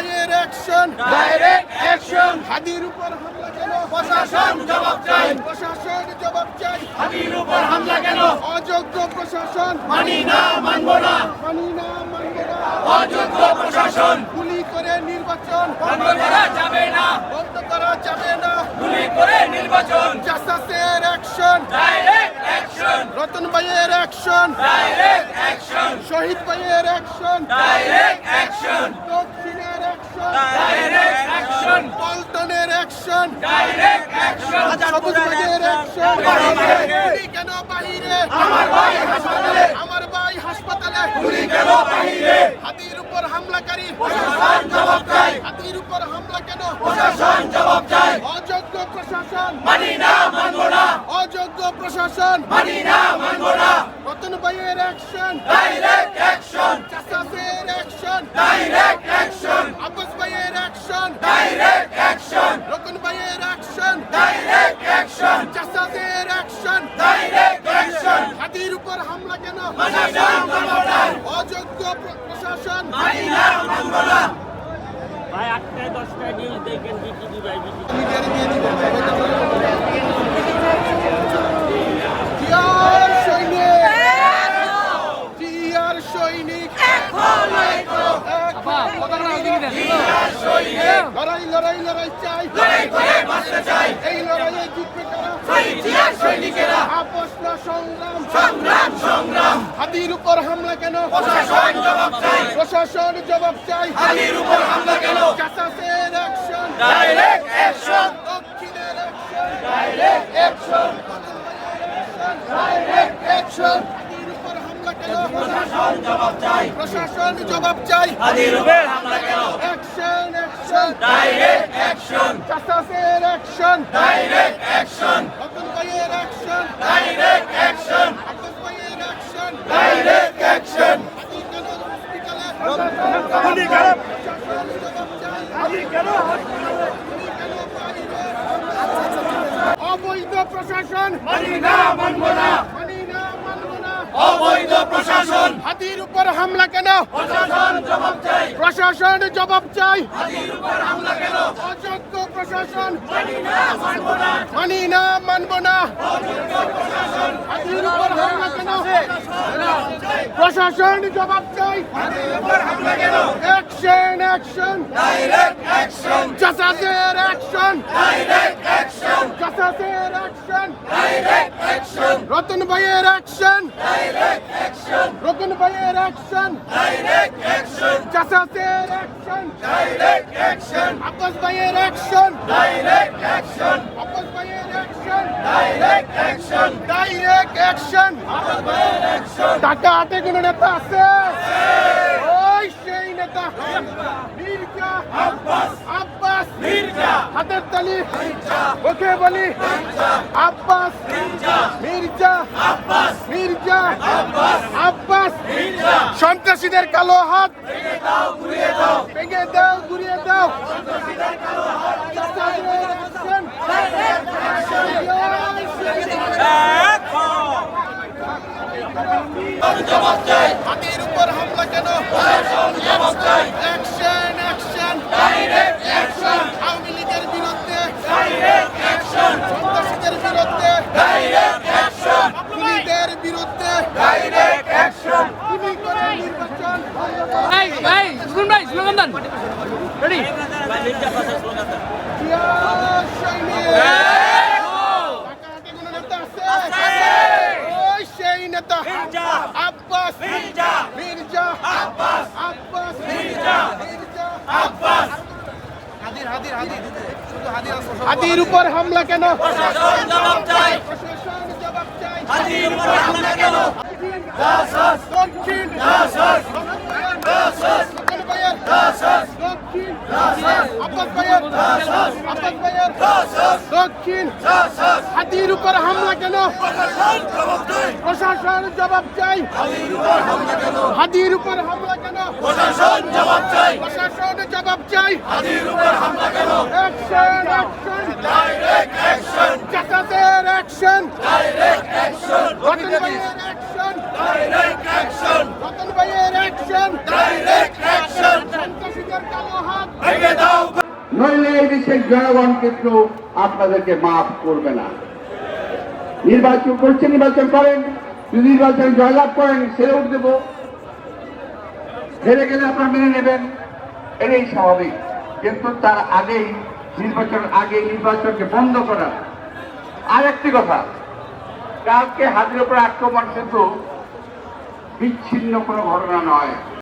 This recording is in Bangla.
বাজপাইয়ের অ্যাকশন ডাইরেক্ট অ্যাকশন হাদির উপর হামলা কেন? প্রশাসন জবাব চাই। প্রশাসন জবাব চাই। হাদির উপর হামলা কেন? অযোগ্য প্রশাসন। মানি না মানব না। মানি না মানব না। অযোগ্য প্রশাসন। গুলি করে নির্বাচন। বন্ধ করা যাবে না। বন্ধ করা যাবে না। গুলি করে নির্বাচন। জাসাসের অ্যাকশন ডাইরেক্ট অ্যাকশন রতন ভাইয়ের অ্যাকশন ডাইরেক্ট অ্যাকশন শহীদ ভাইয়ের অ্যাকশন ডাইরেক্ট অ্যাকশন পল্টনের অ্যাকশন কেন বাহিরে? আমার ভাই হাসপাতালে! আমার ভাই হাসপাতালে! গুলি কেন বাহিরে? হাতির উপর হামলাকারী প্রশাসন জবাব চাই। হাতির উপর হামলা কেন? প্রশাসন জবাব চাই। অযোগ্য প্রশাসন। মানি না মানব না। অযোগ্য প্রশাসন। মানি না মানব না। রতন ভাইয়ের action direct action চাষাসের action direct action action direct action Ratan ভাইয়ের অ্যাকশন ডাইরেক্ট অ্যাকশন চাষাসের অ্যাকশন ডাইরেক্ট অ্যাকশন হাতির উপর হামলা কেন? অযোগ্য প্র- প্রশাসন। ভাই আটটায় দশটায় নিউজ দেখবেন বিটিভি ভাই বিটিভি। লড়াই লড়াই লড়াই চাই। লড়াই করে বাঁচতে চাই। এই লড়াইয়ে জিতবে কারা? শহীদ সৈনিকেরা। আপোষ না সংগ্রাম। সংগ্রাম সংগ্রাম। হাতির উপর হামলা কেন? প্রশাসন জবাব চাই। প্রশাসন জবাব চাই। হাতির উপর হামলা কেন? চাষাসের অ্যাকশন ডাইরেক্ট অ্যাকশন দক্ষিণের অ্যাকশন ডাইরেক্ট অ্যাকশন অ্যাকশন প্রশাসন জবাব চাই। প্রশাসন জবাব চাই। হাতির উপর হামলা কেন? অ্যাকশন ডাইরেক্ট অ্যাকশন চাষাসের অ্যাকশন ডাইরেক্ট অ্যাকশন রতন ভাইয়ের অ্যাকশন ডাইরেক্ট অ্যাকশন ভাইয়ের অ্যাকশন ডাইরেক্ট অ্যাকশন হাতির কেন হসপিটালে কেন? অবৈধ প্রশাসন মানি না মানব না মানব না অবৈধ প্রশাসন হাতির উপর হামলা কেন? প্রশাসন জবাব চাই। অযোগ্য প্রশাসন। মানি না মানব না। হাতির উপর হামলা কেন? প্রশাসন জবাব চাই। অ্যাকশন অ্যাকশন ডাইরেক্ট অ্যাকশন জাসাসের অ্যাকশন রতন ভাইয়ের অ্যাকশন ডাইরেক্ট অ্যাকশন রতন ভাইয়ের অ্যাকশন ডাইরেক্ট অ্যাকশন জাসাসের অ্যাকশন ডাইরেক্ট অ্যাকশন আব্বাস ভাইয়ের অ্যাকশন ডাইরেক্ট অ্যাকশন আব্বাস ভাইয়ের action direct action direct action action টাকা হাতে কোনো নেতা আছে ওই সেই নেতা মির্জা আব্বাস আব্বাস মির্জা হাতের তালি ওকে বলি আব্বাস মির্জা মির্জা আব্বাস মির্জা আব্বাস আব্বাস মির্জা সন্ত্রাসীদের কালো হাত। ভেঙে দাও ঘুরিয়ে দাও। সন্ত্রাসীদের কালো হাত চাচাদের action! ডাইরেক্ট অ্যাকশন জয় শ্রীরাম! জবাব চাই হাতির উপর হামলা কেন প্রশাসন জবাব চাই action action direct action Awami লীগের বিরুদ্ধে ডাইরেক্ট অ্যাকশন সন্ত্রাসীদের বিরুদ্ধে ডাইরেক্ট অ্যাকশন খুনিদের বিরুদ্ধে ডাইরেক্ট অ্যাকশন খুনি করে নির্বাচন ভাই ভাই শুনুন ভাই স্লোগান দেন রেডি ভাই মির্জা পাশে স্লোগান দেন জিয়া সৈনিক টাকা হাতে কোনো নেতা আছে ওই সেই নেতা মির্জা। আব্বাস মির্জা। মির্জা আব্বাস। আব্বাস মির্জা। মির্জা আব্বাস হাতির উপর হামলা কেন প্রশাসন জবাব চাই প্রশাসন জবাব চাই হাতির উপর হামলা কেন জাসাস দক্ষিণ জাসাস জাসাস দক্ষিণ ভাইয়ের উপর দক্ষিণ কেন আব্বাস ভাইয়ের দক্ষিণ। হাতির উপর হামলা কেন? প্রশাসন জবাব চাই। হাতির উপর হামলা কেন? হাতির উপর হামলা কেন? প্রশাসন জবাব চাই। প্রশাসন জবাব চাই। হাতির উপর হামলা কেন? Action action direct action চাচাদের action direct action direct action Ratan ভাইয়ের অ্যাকশন ডাইরেক্ট অ্যাকশন সন্ত্রাসীদের কালো হাত ভেঙে দাও নইলে এই দেশের জনগণ কিন্তু আপনাদেরকে মাফ করবে না। নির্বাচন করছে, নির্বাচন করেন। যদি নির্বাচনে জয়লাভ করেন সেরে উঠ দেবো। হেরে গেলে আপনারা মেনে নেবেন। এটাই স্বাভাবিক। কিন্তু তার আগেই, নির্বাচন আগে নির্বাচনকে বন্ধ করা। আর একটি কথা কালকে হাতের উপর আক্রমণ কিন্তু বিচ্ছিন্ন কোনো ঘটনা নয়।